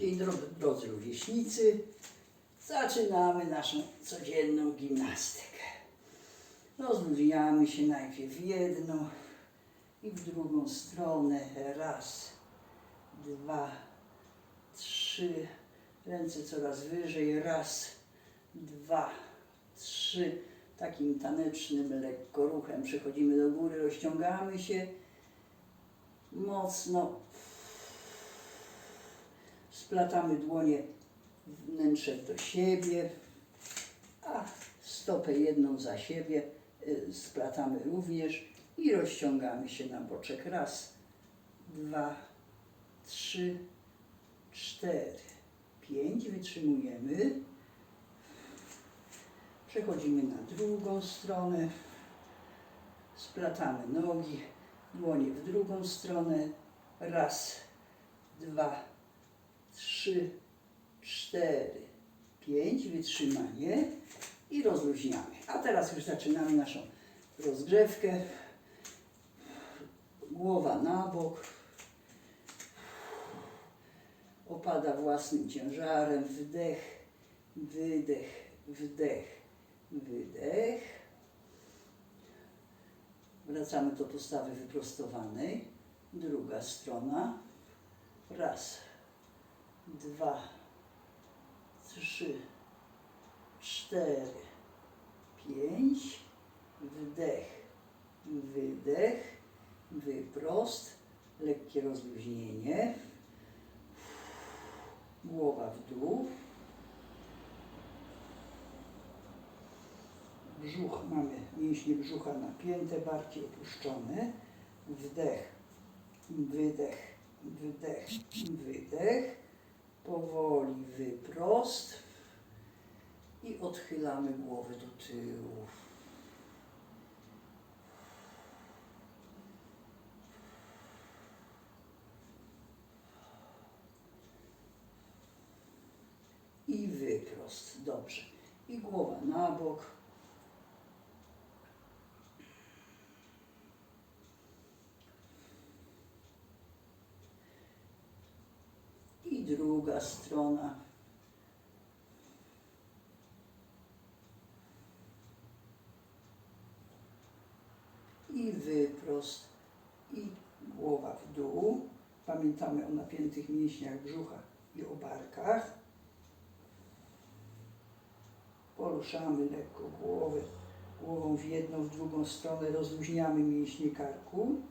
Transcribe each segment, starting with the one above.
Dzień drodzy rówieśnicy. Zaczynamy naszą codzienną gimnastykę. Rozluźniamy się najpierw w jedną i w drugą stronę. Raz, dwa, trzy. Ręce coraz wyżej. Raz, dwa, trzy. Takim tanecznym lekko ruchem przechodzimy do góry, rozciągamy się mocno. Splatamy dłonie wnętrze do siebie, a stopę jedną za siebie y, splatamy również i rozciągamy się na boczek. Raz, dwa, trzy, cztery, pięć. Wytrzymujemy. Przechodzimy na drugą stronę. Splatamy nogi, dłonie w drugą stronę. Raz, dwa, trzy, cztery, pięć. Wytrzymanie i rozluźniamy. A teraz już zaczynamy naszą rozgrzewkę. Głowa na bok. Opada własnym ciężarem. Wdech, wydech, wdech, wydech. Wracamy do postawy wyprostowanej. Druga strona. Raz, dwa, trzy, cztery, pięć. Wdech, wydech, wyprost, lekkie rozluźnienie. Głowa w dół. Brzuch, mamy mięśnie brzucha napięte, barki opuszczone. Wdech, wydech, wdech, wydech. Powoli wyprost i odchylamy głowę do tyłu. I wyprost. Dobrze. I głowa na bok. I druga strona. I wyprost. I głowa w dół. Pamiętamy o napiętych mięśniach brzucha i o barkach. Poruszamy lekko głowę, głową w jedną, w drugą stronę, rozluźniamy mięśnie karku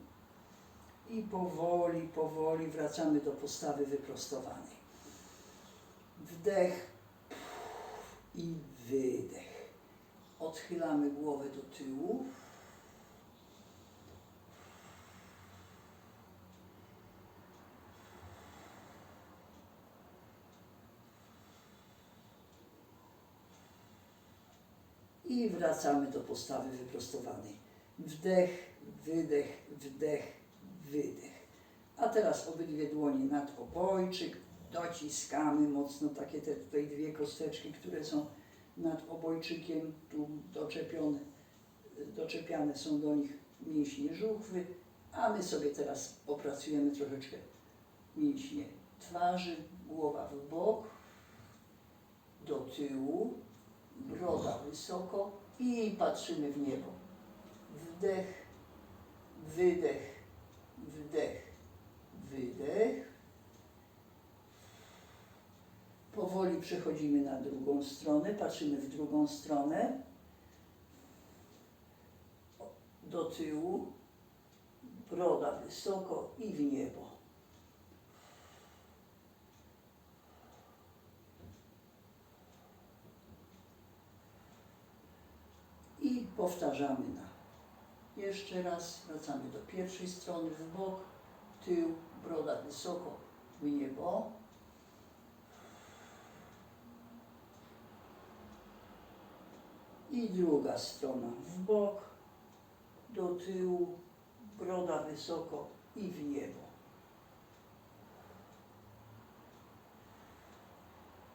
i powoli, powoli wracamy do postawy wyprostowanej. Wdech i wydech. Odchylamy głowę do tyłu. I wracamy do postawy wyprostowanej. Wdech, wydech, wdech, wydech. A teraz obydwie dłonie nad obojczyk. Dociskamy mocno takie te tutaj dwie kosteczki, które są nad obojczykiem, tu doczepione, doczepiane są do nich mięśnie żuchwy, a my sobie teraz opracujemy troszeczkę mięśnie twarzy, głowa w bok, do tyłu, broda wysoko i patrzymy w niebo. Wdech, wydech, wdech, wydech. Powoli przechodzimy na drugą stronę, patrzymy w drugą stronę. Do tyłu, broda wysoko i w niebo. I powtarzamy na. Jeszcze raz wracamy do pierwszej strony w bok, tył, broda wysoko w niebo. I druga strona w bok, do tyłu, broda wysoko i w niebo.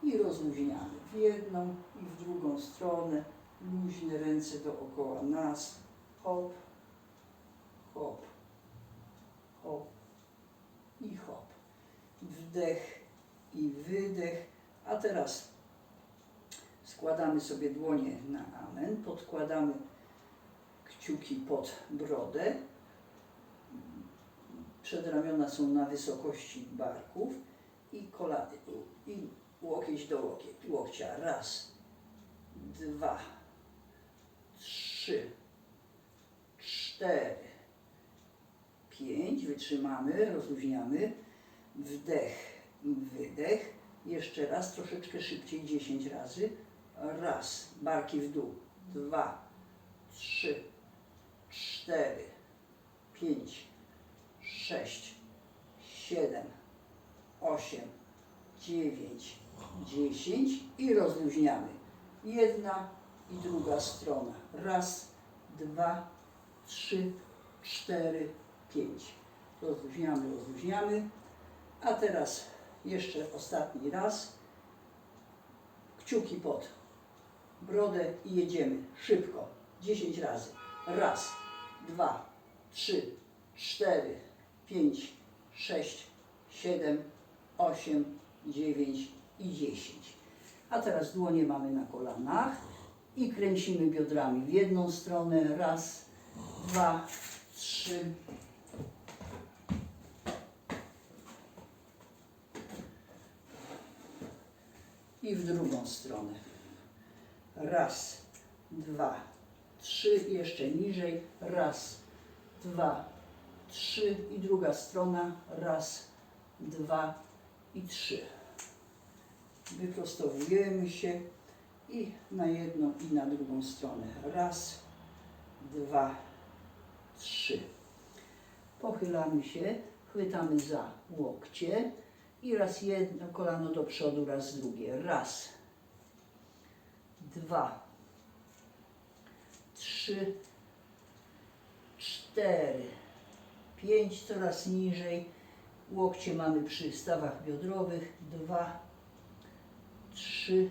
I rozluźniamy w jedną i w drugą stronę. Luźne ręce dookoła nas. Hop, hop, hop i hop. Wdech i wydech. A teraz składamy sobie dłonie na amen, podkładamy kciuki pod brodę. Przedramiona są na wysokości barków i, kola, i łokieć do łokieć, łokcia. Raz, dwa, trzy, cztery, pięć. Wytrzymamy, rozluźniamy. Wdech, wydech. Jeszcze raz, troszeczkę szybciej, dziesięć razy. Raz, barki w dół. Dwa, trzy, cztery, pięć, sześć, siedem, osiem, dziewięć, dziesięć i rozluźniamy. Jedna i druga strona. Raz, dwa, trzy, cztery, pięć. Rozluźniamy, rozluźniamy. A teraz jeszcze ostatni raz. Kciuki pod brodę i jedziemy szybko. 10 razy. Raz, dwa, trzy, cztery, pięć, sześć, siedem, osiem, dziewięć i dziesięć. A teraz dłonie mamy na kolanach i kręcimy biodrami w jedną stronę. Raz, dwa, trzy, i w drugą stronę. Raz, dwa, trzy, jeszcze niżej. Raz, dwa, trzy i druga strona. Raz, dwa i trzy. Wyprostowujemy się i na jedną i na drugą stronę. Raz, dwa, trzy. Pochylamy się, chwytamy za łokcie i raz jedno kolano do przodu, raz drugie. Raz, dwa, trzy, cztery, pięć, coraz niżej. Łokcie mamy przy stawach biodrowych. Dwa, trzy,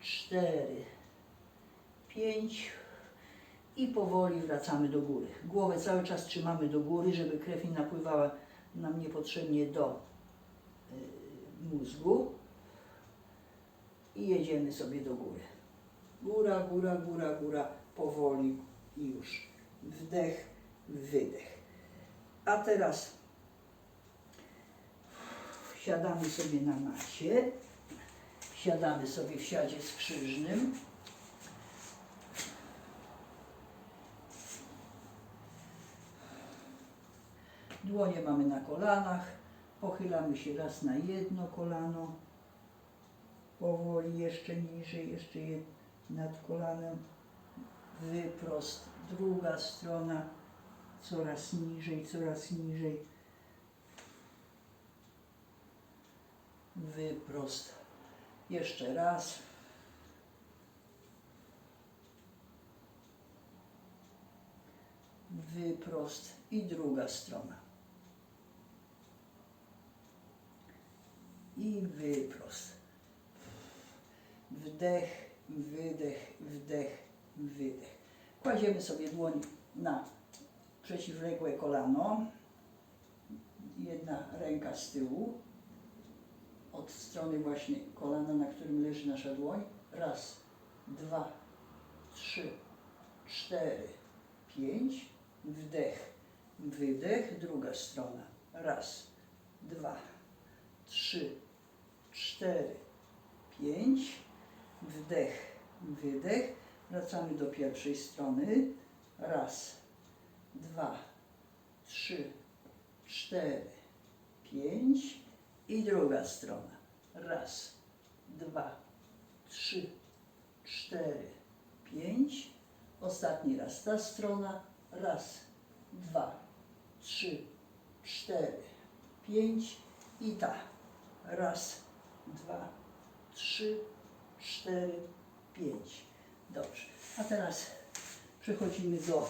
cztery, pięć i powoli wracamy do góry. Głowę cały czas trzymamy do góry, żeby krew nie napływała nam niepotrzebnie do mózgu i jedziemy sobie do góry. Góra, góra, góra, góra, powoli i już. Wdech, wydech. A teraz siadamy sobie na macie. Siadamy sobie w siadzie skrzyżnym. Dłonie mamy na kolanach. Pochylamy się raz na jedno kolano. Powoli jeszcze niżej, jeszcze jed, nad kolanem. Wyprost. Druga strona. Coraz niżej, coraz niżej. Wyprost. Jeszcze raz. Wyprost i druga strona. I wyprost. Wdech, wydech, wdech, wydech. Kładziemy sobie dłoń na przeciwległe kolano. Jedna ręka z tyłu. Od strony właśnie kolana, na którym leży nasza dłoń. Raz, dwa, trzy, cztery, pięć. Wdech, wydech. Druga strona. Raz, dwa, trzy, cztery, pięć. Wdech, wydech. Wracamy do pierwszej strony. Raz, dwa, trzy, cztery, pięć i druga strona. Raz, dwa, trzy, cztery, pięć. Ostatni raz ta strona. Raz, dwa, trzy, cztery, pięć i ta. Raz, dwa, trzy, cztery, pięć. Dobrze. A teraz przechodzimy do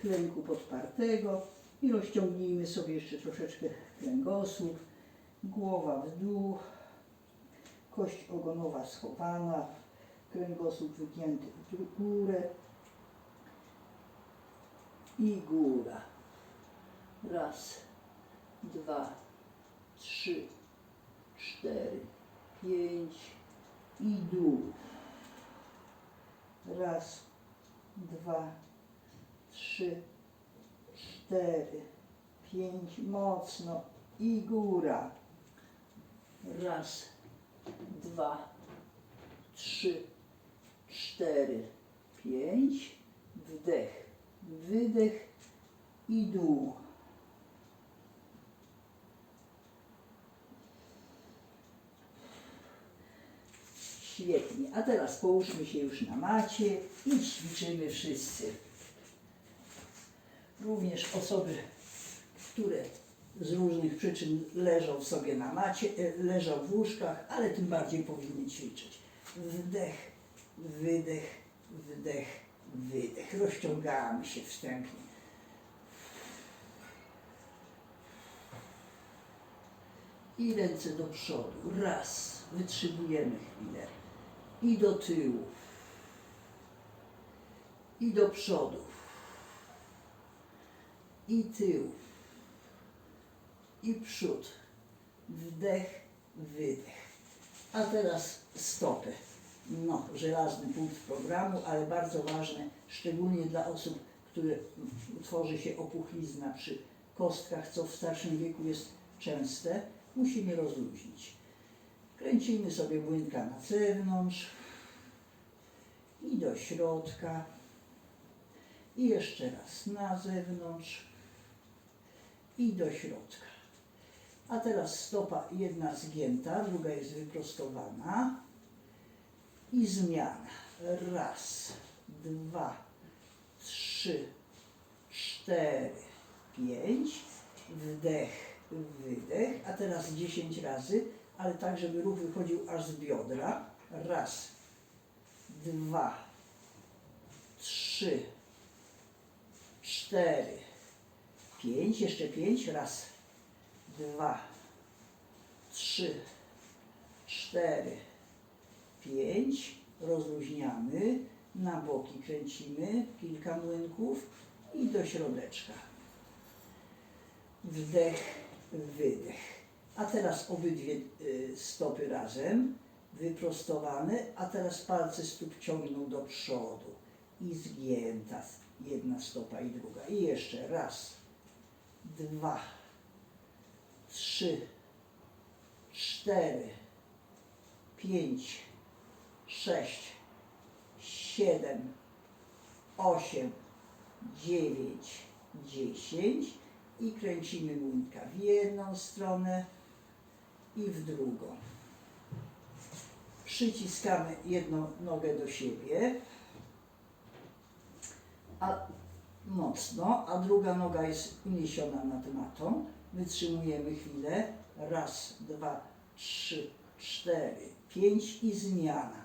klęku podpartego i rozciągnijmy sobie jeszcze troszeczkę kręgosłup, głowa w dół, kość ogonowa schowana, kręgosłup wygięty w górę i góra. Raz, dwa, trzy, cztery, pięć i dół. Raz, dwa, trzy, cztery, pięć, mocno i góra. Raz, dwa, trzy, cztery, pięć, wdech, wydech i dół. Świetnie. A teraz połóżmy się już na macie i ćwiczymy wszyscy. Również osoby, które z różnych przyczyn leżą sobie na macie, e, leżą w łóżkach, ale tym bardziej powinny ćwiczyć. Wdech, wydech, wdech, wydech. Rozciągamy się wstępnie. I ręce do przodu. Raz. Wytrzymujemy chwilę. I do tyłu. I do przodu. I tył. I przód. Wdech, wydech. A teraz stopy. No, żelazny punkt programu, ale bardzo ważne, szczególnie dla osób, które tworzy się opuchlizna przy kostkach, co w starszym wieku jest częste, musimy rozluźnić. Kręcimy sobie młynka na zewnątrz i do środka. I jeszcze raz na zewnątrz i do środka. A teraz stopa jedna zgięta, druga jest wyprostowana i zmiana. Raz, dwa, trzy, cztery, pięć. Wdech, wydech. A teraz dziesięć razy, ale tak, żeby ruch wychodził aż z biodra. Raz, dwa, trzy, cztery, pięć. Jeszcze pięć. Raz, dwa, trzy, cztery, pięć, rozluźniamy, na boki kręcimy kilka młynków i do środeczka. Wdech, wydech. A teraz obydwie y, stopy razem, wyprostowane, a teraz palce stóp ciągną do przodu. I zgięta jedna stopa i druga. I jeszcze raz, dwa, trzy, cztery, pięć, sześć, siedem, osiem, dziewięć, dziesięć. I kręcimy młynka w jedną stronę i w drugą. Przyciskamy jedną nogę do siebie, a mocno, a druga noga jest uniesiona nad matą. Wytrzymujemy chwilę. Raz, dwa, trzy, cztery, pięć i zmiana.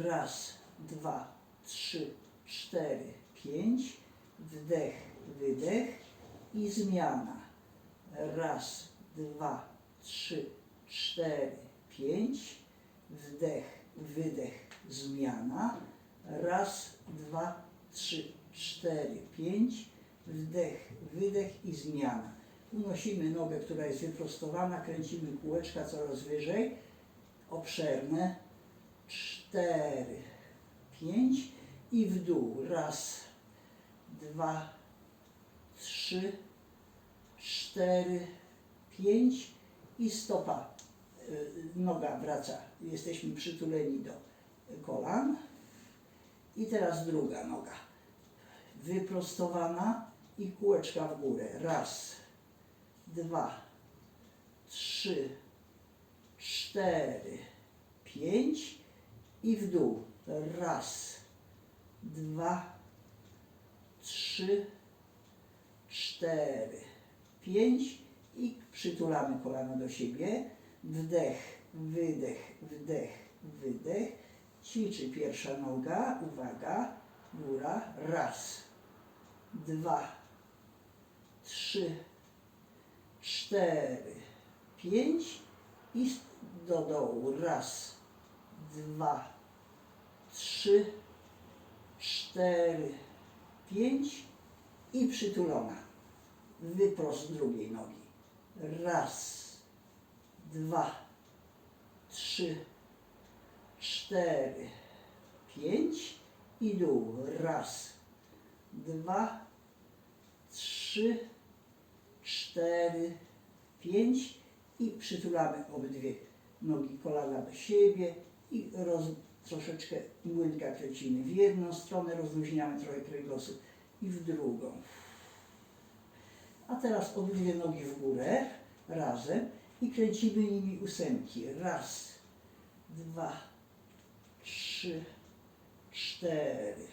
Raz, dwa, trzy, cztery, pięć. Wdech, wydech i zmiana. Raz, dwa, trzy, cztery, pięć. Wdech, wydech, zmiana. Raz, dwa, trzy, cztery, pięć. Wdech, wydech i zmiana. Unosimy nogę, która jest wyprostowana, kręcimy kółeczka coraz wyżej. Obszerne. Cztery, pięć i w dół. Raz, dwa, trzy, cztery, pięć i stopa. y, Noga wraca. Jesteśmy przytuleni do kolan. I teraz druga noga. Wyprostowana i kółeczka w górę. Raz, dwa, trzy, cztery, pięć i w dół. Raz, dwa, trzy, cztery, pięć i przytulamy kolano do siebie. Wdech, wydech, wdech, wydech. Ćwiczy pierwsza noga. Uwaga. Góra. Raz, dwa, trzy, cztery, pięć i do dołu. Raz, dwa, trzy, cztery, pięć i przytulona. Wyprost drugiej nogi. Raz, dwa, trzy, cztery, pięć i dół. Raz, dwa, trzy, cztery, pięć i przytulamy obydwie nogi, kolana do siebie i roz, troszeczkę młynka kręcimy w jedną stronę, rozluźniamy trochę kręgosłup i w drugą. A teraz obydwie nogi w górę razem i kręcimy nimi ósemki. Raz, dwa, trzy, cztery,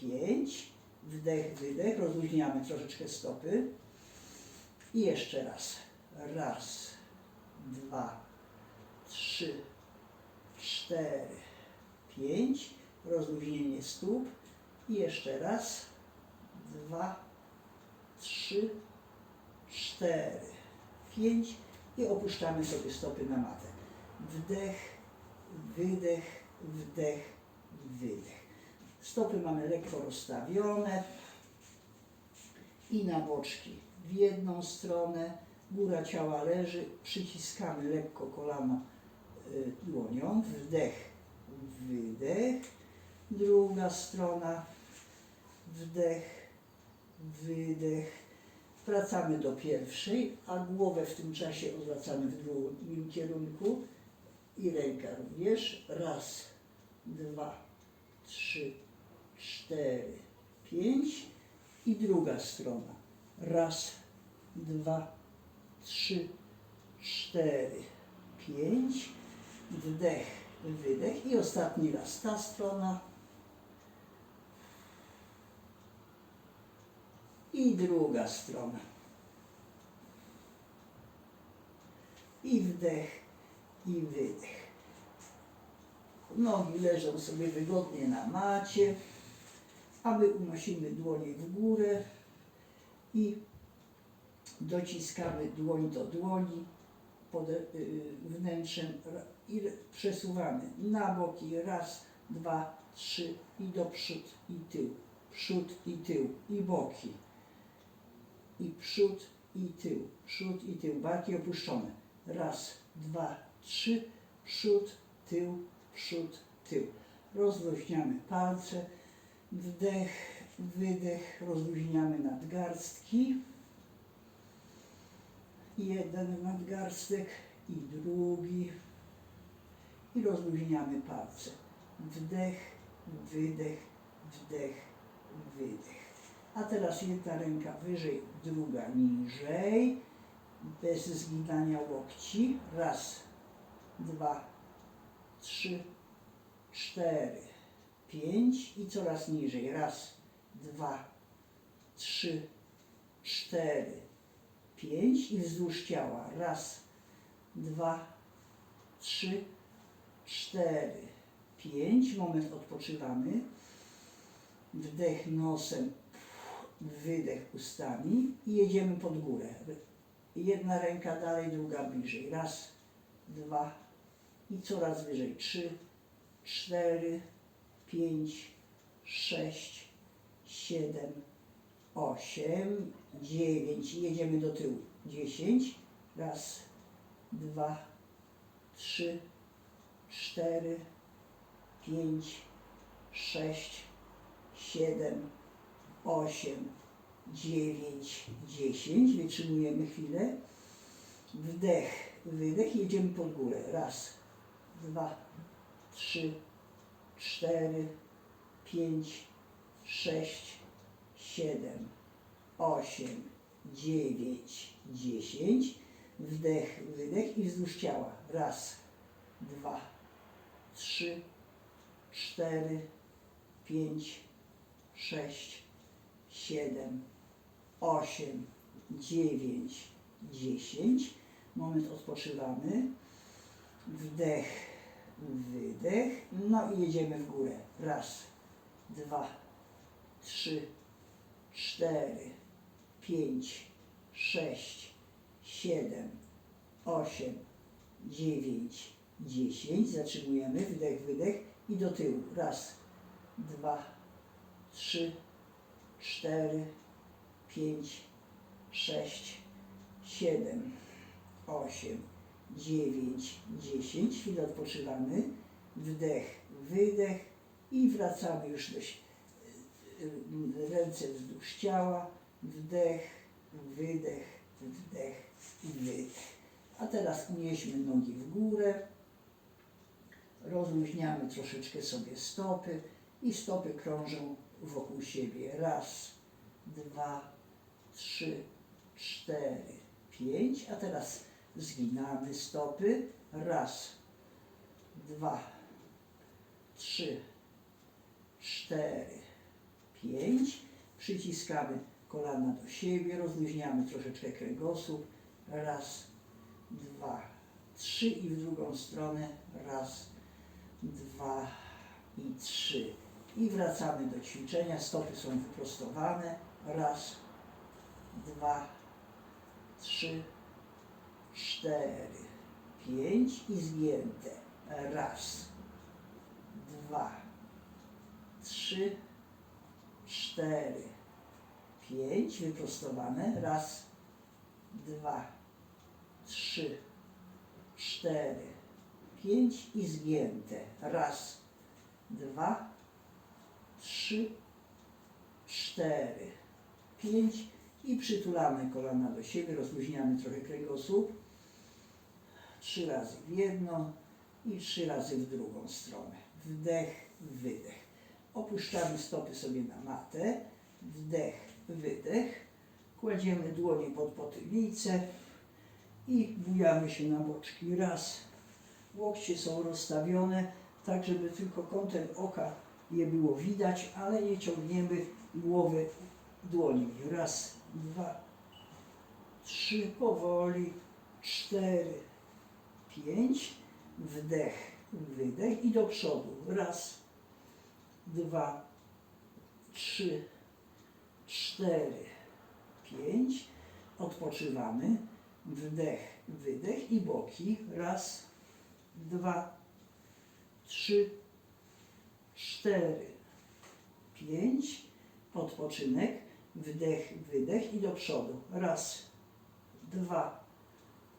pięć. Wdech, wydech. Rozluźniamy troszeczkę stopy. I jeszcze raz. Raz, dwa, trzy, cztery, pięć. Rozluźnienie stóp. I jeszcze raz. Dwa, trzy, cztery, pięć i opuszczamy sobie stopy na matę. Wdech, wydech, wdech, wydech. Stopy mamy lekko rozstawione i na boczki w jedną stronę. Góra ciała leży, przyciskamy lekko kolano y, dłonią. Wdech, wydech. Druga strona. Wdech, wydech. Wracamy do pierwszej, a głowę w tym czasie odwracamy w drugim kierunku i ręka również. Raz, dwa, trzy, cztery, pięć i druga strona. Raz, dwa, trzy, cztery, pięć. Wdech, wydech i ostatni raz ta strona. I druga strona. I wdech, i wydech. Nogi leżą sobie wygodnie na macie, a my unosimy dłonie w górę i dociskamy dłoń do dłoni pod y, wnętrzem i przesuwamy na boki. Raz, dwa, trzy i do przód i tył. Przód i tył i boki i przód i tył, przód i tył, barki opuszczone. Raz, dwa, trzy, przód, tył, przód, tył. Rozluźniamy palce, wdech, wydech, rozluźniamy nadgarstki. Jeden nadgarstek i drugi. I rozluźniamy palce. Wdech, wydech, wdech, wydech. A teraz jedna ręka wyżej, druga niżej, bez zginania łokci. Raz, dwa, trzy, cztery, pięć i coraz niżej. Raz, dwa, trzy, cztery, pięć i wzdłuż ciała. Raz, dwa, trzy, cztery, pięć. Moment odpoczywamy. Wdech nosem, wydech ustami i jedziemy pod górę. Jedna ręka dalej, druga bliżej. Raz, dwa i coraz wyżej. Trzy, cztery, pięć, sześć, siedem, osiem, dziewięć. I jedziemy do tyłu. Dziesięć. Raz, dwa, trzy, cztery, pięć, sześć, siedem, osiem, dziewięć, dziesięć. Wytrzymujemy chwilę. Wdech, wydech. Jedziemy pod górę. Raz, dwa, trzy, cztery, pięć, sześć, siedem, osiem, dziewięć, dziesięć. Wdech, wydech i wzdłuż ciała. Raz, dwa, trzy, cztery, pięć, sześć, siedem, osiem, dziewięć, dziesięć. Moment odpoczywamy. Wdech, wydech. No i jedziemy w górę. Raz, dwa, trzy, cztery, pięć, sześć, siedem, osiem, dziewięć, dziesięć. Zatrzymujemy. Wdech, wydech i do tyłu. Raz, dwa, trzy, cztery, pięć, sześć, siedem, osiem, dziewięć, dziesięć. Chwilę odpoczywamy. Wdech, wydech i wracamy już do y, ręce wzdłuż ciała. Wdech, wydech, wdech i wydech. A teraz unieśmy nogi w górę. Rozluźniamy troszeczkę sobie stopy i stopy krążą wokół siebie. Raz, dwa, trzy, cztery, pięć. A teraz zginamy stopy. Raz, dwa, trzy, cztery, pięć. Przyciskamy kolana do siebie, rozluźniamy troszeczkę kręgosłup. Raz, dwa, trzy i w drugą stronę. Raz, dwa i trzy. I wracamy do ćwiczenia. Stopy są wyprostowane. Raz, dwa, trzy, cztery, pięć i zgięte. Raz, dwa, trzy, cztery, pięć. Wyprostowane. Raz, dwa, trzy, cztery, pięć i zgięte. Raz, dwa, trzy, cztery, pięć i przytulamy kolana do siebie, rozluźniamy trochę kręgosłup. Trzy razy w jedną i trzy razy w drugą stronę. Wdech, wydech. Opuszczamy stopy sobie na matę. Wdech, wydech. Kładziemy dłonie pod potylicę i bujamy się na boczki. Raz. Łokcie są rozstawione tak, żeby tylko kątem oka je było widać, ale nie ciągniemy głowy dłoni. Raz, dwa, trzy, powoli, cztery, pięć, wdech, wydech i do przodu. Raz, dwa, trzy, cztery, pięć. Odpoczywamy. Wdech, wydech i boki. Raz, dwa, trzy, cztery, pięć. Odpoczynek. Wdech, wydech i do przodu. Raz, dwa,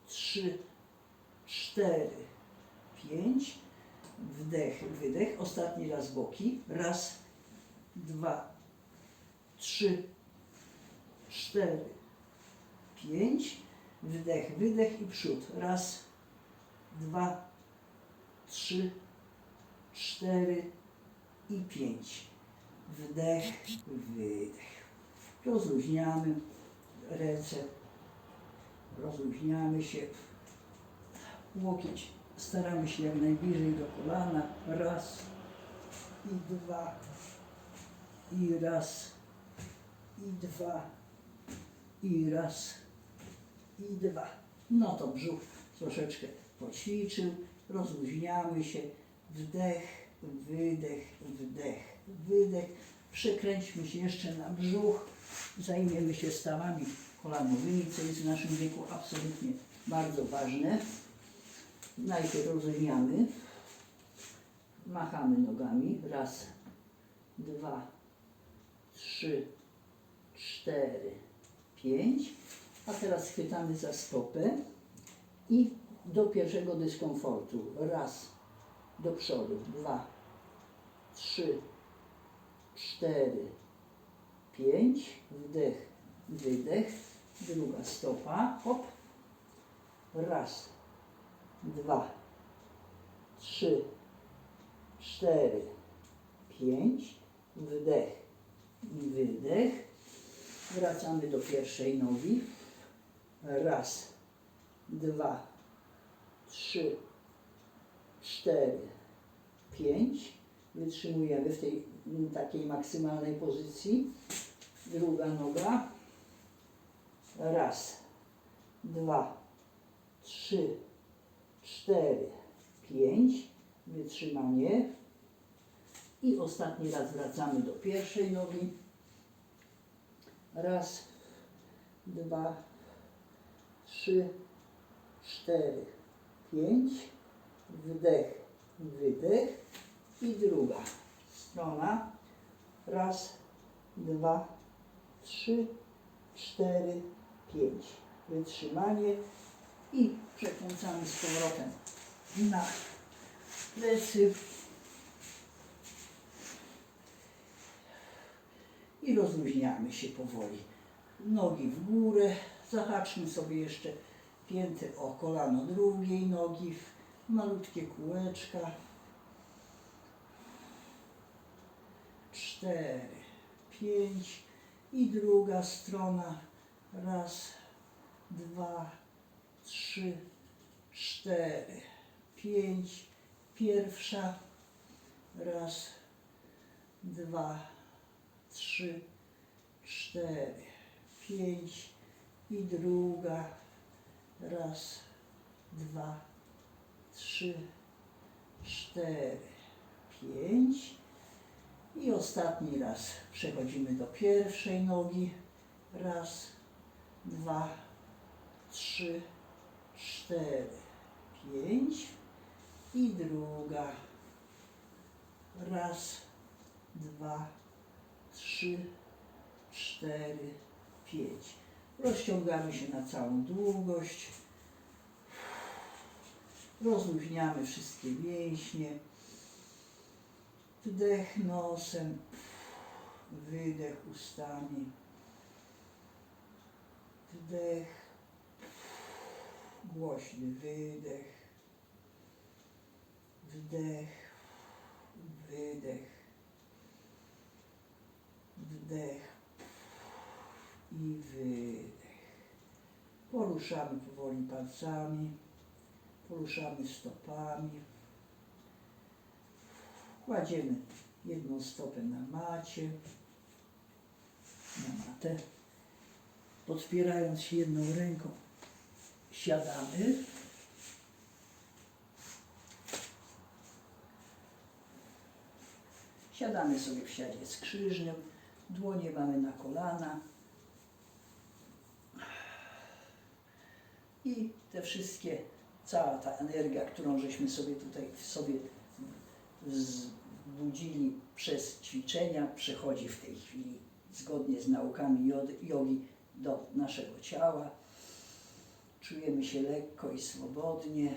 trzy, cztery, pięć. Wdech, wydech. Ostatni raz boki. Raz, dwa, trzy, cztery, pięć. Wdech, wydech i przód. Raz, dwa, trzy, cztery i pięć. Wdech, wydech. Rozluźniamy ręce, rozluźniamy się. Łokieć staramy się jak najbliżej do kolana. Raz i dwa, i raz, i dwa, i raz, i dwa. No to brzuch troszeczkę poćwiczył, rozluźniamy się, wdech, wydech, wdech, wydech. Przekręćmy się jeszcze na brzuch, zajmiemy się stawami kolanowymi, co jest w naszym wieku absolutnie bardzo ważne. Najpierw rozluźniamy, machamy nogami, raz, dwa, trzy, cztery, pięć. A teraz chwytamy za stopę i do pierwszego dyskomfortu. Raz, do przodu, dwa, trzy, cztery, pięć. Wdech, wydech. Druga stopa, hop. Raz, dwa, trzy, cztery, pięć. Wdech wydech. Wracamy do pierwszej nogi. Raz, dwa, trzy, cztery, pięć. Wytrzymujemy w tej m, takiej maksymalnej pozycji. Druga noga. Raz, dwa, trzy, cztery, pięć. Wytrzymanie. I ostatni raz wracamy do pierwszej nogi. Raz, dwa, trzy, cztery, pięć. Wdech, wydech. I druga strona. Raz, dwa, trzy, cztery, pięć. Wytrzymanie. i przekręcamy z powrotem na plecy i rozluźniamy się powoli. Nogi w górę, zahaczmy sobie jeszcze pięty o kolano drugiej nogi, malutkie kółeczka. Cztery, pięć i druga strona. Raz, dwa, trzy, cztery, pięć. Pierwsza. Raz, dwa, trzy, cztery, pięć i druga. Raz, dwa, trzy, cztery, pięć. I ostatni raz przechodzimy do pierwszej nogi. Raz, dwa, trzy, cztery, pięć. I druga. Raz, dwa, trzy, cztery, pięć. Rozciągamy się na całą długość. Rozluźniamy wszystkie mięśnie. Wdech nosem, wydech ustami. Wdech, głośny wydech. Wdech, wydech. Wdech i wydech. Poruszamy powoli palcami, poruszamy stopami. Kładziemy jedną stopę na macie, na matę. Podpierając się jedną ręką, siadamy. Siadamy sobie w siadzie skrzyżnym, dłonie mamy na kolana. I te wszystkie, cała ta energia, którą żeśmy sobie tutaj w sobie wzbudzili przez ćwiczenia, przechodzi w tej chwili zgodnie z naukami jogi do naszego ciała. Czujemy się lekko i swobodnie.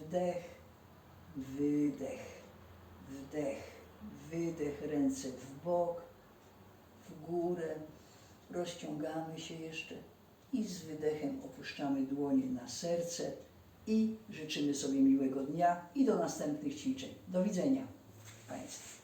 Wdech, wydech, wdech, wydech, ręce w bok, w górę. Rozciągamy się jeszcze i z wydechem opuszczamy dłonie na serce i życzymy sobie miłego dnia i do następnych ćwiczeń. Do widzenia Państwu.